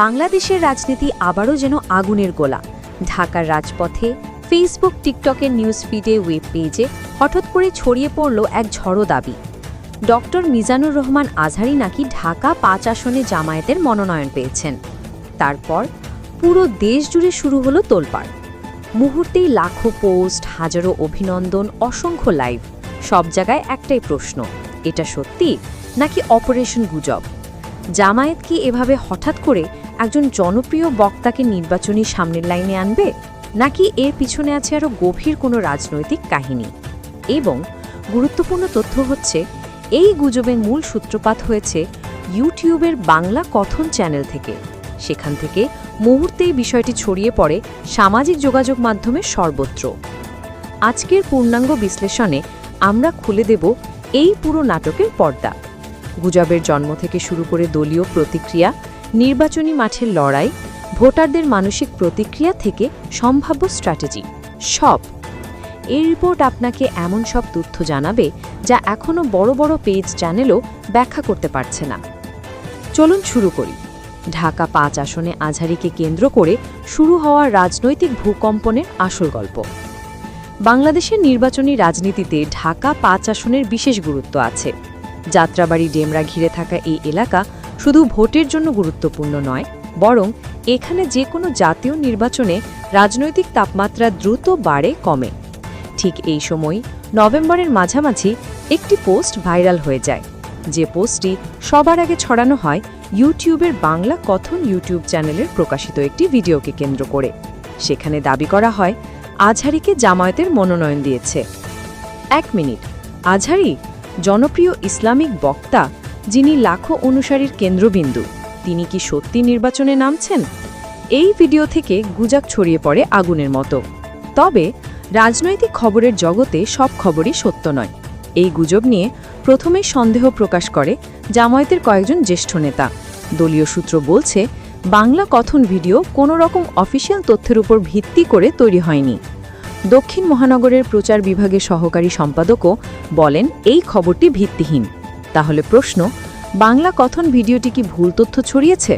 বাংলাদেশের রাজনীতি আবারও যেন আগুনের গোলা। ঢাকার রাজপথে ফেসবুক টিকটকের নিউজ ফিডে ওয়েব পেজে হঠাৎ করে ছড়িয়ে পড়ল এক ঝড়ো দাবি। ডক্টর মিজানুর রহমান আজহারি নাকি ঢাকা পাঁচ আসনে জামায়াতের মনোনয়ন পেয়েছেন। তারপর পুরো দেশ জুড়ে শুরু হলো তোলপাড়। মুহূর্তেই লাখো পোস্ট হাজারো অভিনন্দন, অসংখ্য লাইভ সব জায়গায় একটাই প্রশ্ন, এটা সত্যি নাকি অপারেশন গুজব? জামায়াত কি এভাবে হঠাৎ করে একজন জনপ্রিয় বক্তাকে নির্বাচনী সামনের লাইনে আনবে, নাকি এর পিছনে আছে আরও গভীর কোনো রাজনৈতিক কাহিনী? এবং গুরুত্বপূর্ণ তথ্য হচ্ছে, এই গুজবের মূল সূত্রপাত হয়েছে ইউটিউবের বাংলা কথন চ্যানেল থেকে। সেখান থেকে মুহূর্তেই বিষয়টি ছড়িয়ে পড়ে সামাজিক যোগাযোগ মাধ্যমে সর্বত্র। আজকের পূর্ণাঙ্গ বিশ্লেষণে আমরা খুলে দেব এই পুরো নাটকের পর্দা। গুজবের জন্ম থেকে শুরু করে দলীয় প্রতিক্রিয়া নির্বাচনী মাঠের লড়াই, ভোটারদের মানসিক প্রতিক্রিয়া থেকে সম্ভাব্য স্ট্র্যাটেজি, সব। এই রিপোর্ট আপনাকে এমন সব তথ্য জানাবে যা এখনও বড় বড় পেজ চ্যানেলও ব্যাখ্যা করতে পারছে না। চলুন শুরু করি। ঢাকা পাঁচ আসনে আঝারিকে কেন্দ্র করে শুরু হওয়া রাজনৈতিক ভূকম্পনের আসল গল্প। বাংলাদেশের নির্বাচনী রাজনীতিতে ঢাকা পাঁচ আসনের বিশেষ গুরুত্ব আছে। যাত্রাবাড়ি ডেমরা ঘিরে থাকা এই এলাকা শুধু ভোটের জন্য গুরুত্বপূর্ণ নয়, বরং এখানে যে কোনো জাতীয় নির্বাচনে রাজনৈতিক তাপমাত্রা দ্রুত বাড়ে, কমে। ঠিক এই সময় নভেম্বরের মাঝামাঝি একটি পোস্ট ভাইরাল হয়ে যায়। যে পোস্টটি সবার আগে ছড়ানো হয় ইউটিউবের বাংলা কথন ইউটিউব চ্যানেলের প্রকাশিত একটি ভিডিওকে কেন্দ্র করে। সেখানে দাবি করা হয়, আজহারিকে জামায়াতের মনোনয়ন দিয়েছে। এক মিনিট, আজহারি, জনপ্রিয় ইসলামিক বক্তা যিনি লাখো অনুসারীর কেন্দ্রবিন্দু, তিনি কি সত্যি নির্বাচনে নামছেন? এই ভিডিও থেকে গুজাক ছড়িয়ে পড়ে আগুনের মতো। তবে, রাজনৈতিক খবরের জগতে সব খবরই সত্য নয়। এই গুজব নিয়ে প্রথমেই সন্দেহ প্রকাশ করে জামায়াতের কয়েকজন জ্যেষ্ঠ নেতা। দলীয় সূত্র বলছে, বাংলা কথন ভিডিও কোনো রকম অফিসিয়াল তথ্যের উপর ভিত্তি করে তৈরি হয়নি। দক্ষিণ মহানগরের প্রচার বিভাগের সহকারী সম্পাদকও বলেন, এই খবরটি ভিত্তিহীন। তাহলে প্রশ্ন, বাংলা কথন ভিডিওটি কি ভুল তথ্য ছড়িয়েছে?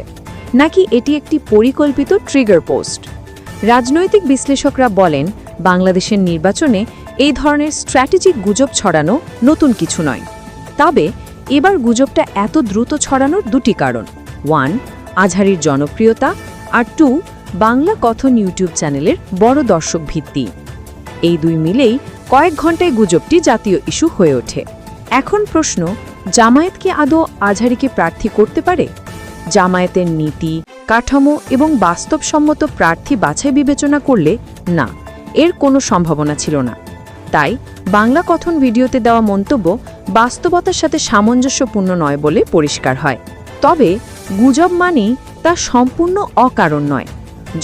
নাকি এটি একটি পরিকল্পিত ট্রিগার পোস্ট রাজনৈতিক বিশ্লেষকরা বলেন, বাংলাদেশের নির্বাচনে এই ধরনের স্ট্র্যাটেজিক গুজব ছড়ানো নতুন কিছু নয়। তবে, এবার গুজবটা এত দ্রুত ছড়ানোর দুটি কারণ। ওয়ান, আজহারির জনপ্রিয়তা, আর টু, বাংলা কথন ইউটিউব চ্যানেলের বড় দর্শক ভিত্তি। এই দুই মিলেই কয়েক ঘন্টায় গুজবটি জাতীয় ইস্যু হয়ে ওঠে। এখন প্রশ্ন জামায়াত কি আদৌ আজহারিকে প্রার্থী করতে পারে? জামায়াতের নীতি, কাঠামো এবং বাস্তবসম্মত প্রার্থী বাছাই বিবেচনা করলে না, এর কোনো সম্ভাবনা ছিল না। তাই বাংলা কথন ভিডিওতে দেওয়া মন্তব্য বাস্তবতার সাথে সামঞ্জস্যপূর্ণ নয় বলে পরিষ্কার হয়। তবে গুজব মানেই তা সম্পূর্ণ অকারণ নয়।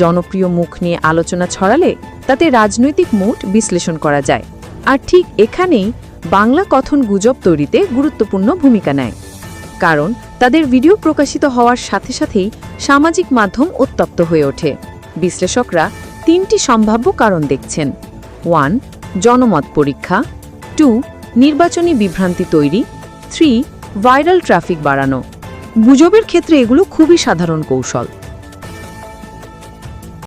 জনপ্রিয় মুখ নিয়ে আলোচনা ছড়ালে তাতে রাজনৈতিক মুড বিশ্লেষণ করা যায়। আর ঠিক এখানেই বাংলা কথন গুজব তৈরিতে গুরুত্বপূর্ণ ভূমিকা নেয়। কারণ তাদের ভিডিও প্রকাশিত হওয়ার সাথে সাথেই সামাজিক মাধ্যম উত্তপ্ত হয়ে ওঠে। বিশ্লেষকরা তিনটি সম্ভাব্য কারণ দেখছেন। ওয়ান, জনমত পরীক্ষা। টু, নির্বাচনী বিভ্রান্তি তৈরি। থ্রি, ভাইরাল ট্রাফিক বাড়ানো। গুজবের ক্ষেত্রে এগুলো খুবই সাধারণ কৌশল।